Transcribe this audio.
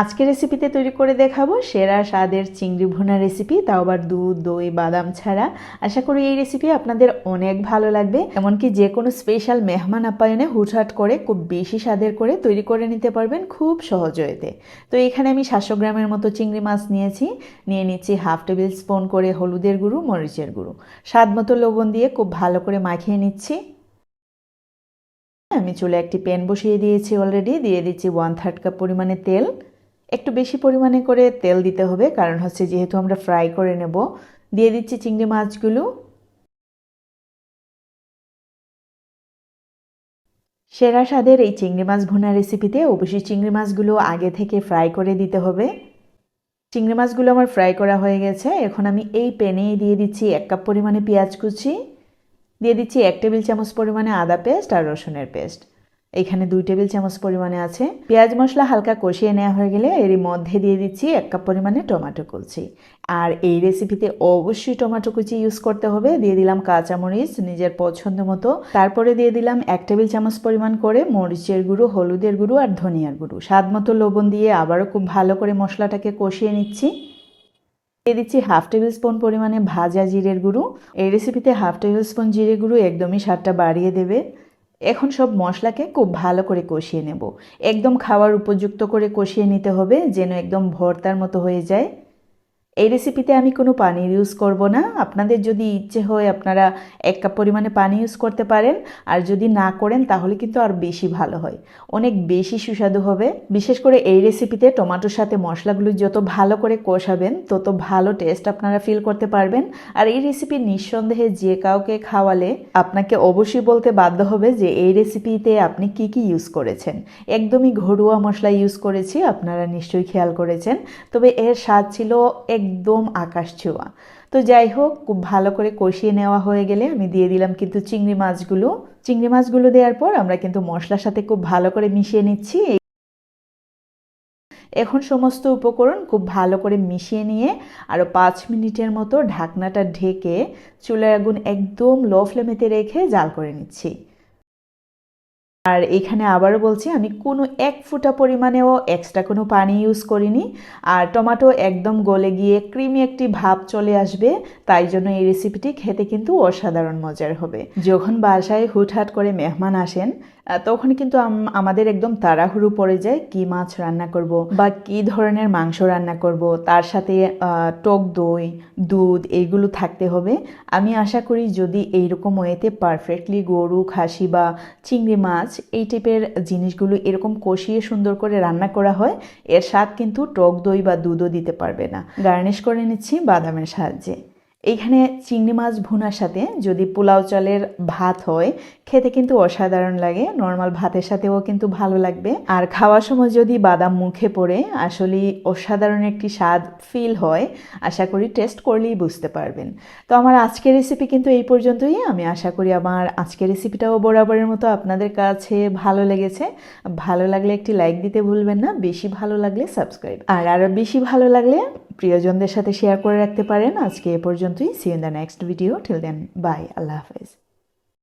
আজকের রেসিপিতে তৈরি করে দেখাবো সেরা স্বাদের চিংড়ি ভুনা রেসিপি তাও আবার দুধ, দই, বাদাম ছাড়া। আশা করি এই রেসিপি আপনাদের অনেক ভালো লাগবে। এমনকি যে কোনো স্পেশাল মেহমান আপ্যায়নে হুটহাট করে খুব বেশি স্বাদের করে তৈরি করে নিতে পারবেন খুব সহজ হয়েতে। তো এখানে আমি সাতশো গ্রামের মতো চিংড়ি মাছ নিয়েছি। নিয়ে নিচ্ছি হাফ টেবিল স্পুন করে হলুদের গুঁড়ো, মরিচের গুঁড়ো। স্বাদ মতো লবণ দিয়ে খুব ভালো করে মাখিয়ে নিচ্ছি। আমি চুলে একটি প্যান বসিয়ে দিয়েছি অলরেডি দিয়ে দিচ্ছি ওয়ান থার্ড কাপ পরিমাণে তেল। একটু বেশি পরিমাণে করে তেল দিতে হবে, কারণ হচ্ছে যেহেতু আমরা ফ্রাই করে নেব, দিয়ে দিচ্ছি চিংড়ি মাছগুলো। সেরা স্বাদের এই চিংড়ি মাছ ভুনা রেসিপিতে অবশ্যই চিংড়ি মাছগুলো আগে থেকে ফ্রাই করে দিতে হবে। চিংড়ি মাছগুলো আমার ফ্রাই করা হয়ে গেছে, এখন আমি এই প্যানেই দিয়ে দিচ্ছি এক কাপ পরিমাণে পেঁয়াজ কুচি, দিয়ে দিচ্ছি এক টেবিল চামচ পরিমাণে আদা পেস্ট আর রসুনের পেস্ট। এখানে দুই টেবিল চামচ পরিমাণে আছে। পেঁয়াজ মশলা হালকা কষিয়ে নেওয়া হয়ে গেলে এর মধ্যে দিয়ে দিচ্ছি এক কাপ পরিমাণে টমেটো কুচি আর এই রেসিপিতে অবশ্যই টমেটো কুচি ইউজ করতে হবে। দিয়ে দিলাম কাঁচামরিচ নিজের পছন্দ মতো। তারপরে দিয়ে দিলাম এক টেবিল চামচ পরিমাণ করে মরিচের গুঁড়ো, হলুদের গুঁড়ো আর ধনিয়ার গুঁড়ো। স্বাদ মতো লবণ দিয়ে আবারও খুব ভালো করে মশলাটাকে কষিয়ে নিচ্ছি। দিয়ে দিচ্ছি হাফ টেবিল স্পুন পরিমাণে ভাজা জিরের গুঁড়ো। এই রেসিপিতে হাফ টেবিল স্পুন জিরে গুঁড়ো একদমই স্বাদটা বাড়িয়ে দেবে। এখন সব মশলাকে খুব ভালো করে কষিয়ে নেব। একদম খাওয়ার উপযুক্ত করে কষিয়ে নিতে হবে, যেন একদম ভর্তার মতো হয়ে যায়। এই রেসিপিতে আমি কোনো পানি ইউজ করব না। আপনাদের যদি ইচ্ছে হয় আপনারা এক কাপ পরিমাণে পানি ইউজ করতে পারেন। আর যদি না করেন, তাহলে কিন্তু আর বেশি ভালো হয়। অনেক বেশি সুস্বাদু হবে। বিশেষ করে এই রেসিপিতে টমেটোর সাথে মশলাগুলো যত ভালো করে কষাবেন, তত ভালো টেস্ট আপনারা ফিল করতে পারবেন। আর এই রেসিপি নিঃসন্দেহে যে কাউকে খাওয়ালে, আপনাকে অবশ্যই বলতে বাধ্য হবে যে এই রেসিপিতে আপনি কি কি ইউজ করেছেন। একদমই ঘরোয়া মশলা ইউজ করেছি, আপনারা নিশ্চয়ই খেয়াল করেছেন। তবে এর স্বাদ ছিল একদম আকাশ ছোঁয়া। তো যাই হোক, খুব ভালো করে কষিয়ে নেওয়া হয়ে গেলে আমি দিয়ে দিলাম কিন্তু চিংড়ি মাছগুলো। চিংড়ি মাছগুলো দেওয়ার পর আমরা কিন্তু মশলার সাথে খুব ভালো করে মিশিয়ে নিচ্ছি। এখন সমস্ত উপকরণ খুব ভালো করে মিশিয়ে নিয়ে আরও পাঁচ মিনিটের মতো ঢাকনাটা ঢেকে চুলার আগুন একদম লো ফ্লেমেতে রেখে জাল করে নিচ্ছি। আর এখানে আবারও বলছি, আমি কোনো এক ফুটা পরিমাণেও এক্সট্রা কোনো পানি ইউজ করিনি। আর টমেটো একদম গলে গিয়ে ক্রিমি একটি ভাব চলে আসবে, তাই জন্য এই রেসিপিটি খেতে কিন্তু অসাধারণ মজার হবে। যখন বাসায় হুটহাট করে মেহমান আসেন তখন কিন্তু আমাদের একদম তাড়াহুড়ো পড়ে যায় কি মাছ রান্না করব বা কি ধরনের মাংস রান্না করব। তার সাথে টক দই, দুধ এইগুলো থাকতে হবে। আমি আশা করি যদি এইরকম ওয়েতে পারফেক্টলি গরু, খাসি বা চিংড়ি মাছ এই টাইপের জিনিসগুলো এরকম কষিয়ে সুন্দর করে রান্না করা হয়, এর স্বাদ কিন্তু টক দই বা দুধও দিতে পারবে না। গার্নিশ করে নিচ্ছি বাদামের সাহায্যে। এইখানে চিংড়ি মাছ ভুনার সাথে যদি পোলাও চালের ভাত হয়, খেতে কিন্তু অসাধারণ লাগে। নর্মাল ভাতের সাথেও কিন্তু ভালো লাগবে। আর খাওয়ার সময় যদি বাদাম মুখে পড়ে আসলে অসাধারণ একটি স্বাদ ফিল হয়। আশা করি টেস্ট করলেই বুঝতে পারবেন। তো আমার আজকের রেসিপি কিন্তু এই পর্যন্তই। আমি আশা করি আমার আজকের রেসিপিটাও বরাবরের মতো আপনাদের কাছে ভালো লেগেছে। ভালো লাগলে একটি লাইক দিতে ভুলবেন না। বেশি ভালো লাগলে সাবস্ক্রাইব আর আরও বেশি ভালো লাগলে প্রিয়জনদের সাথে শেয়ার করে রাখতে পারেন। আজকে এ পর্যন্তই। See in the next video till then bye আল্লাহ হাফেজ।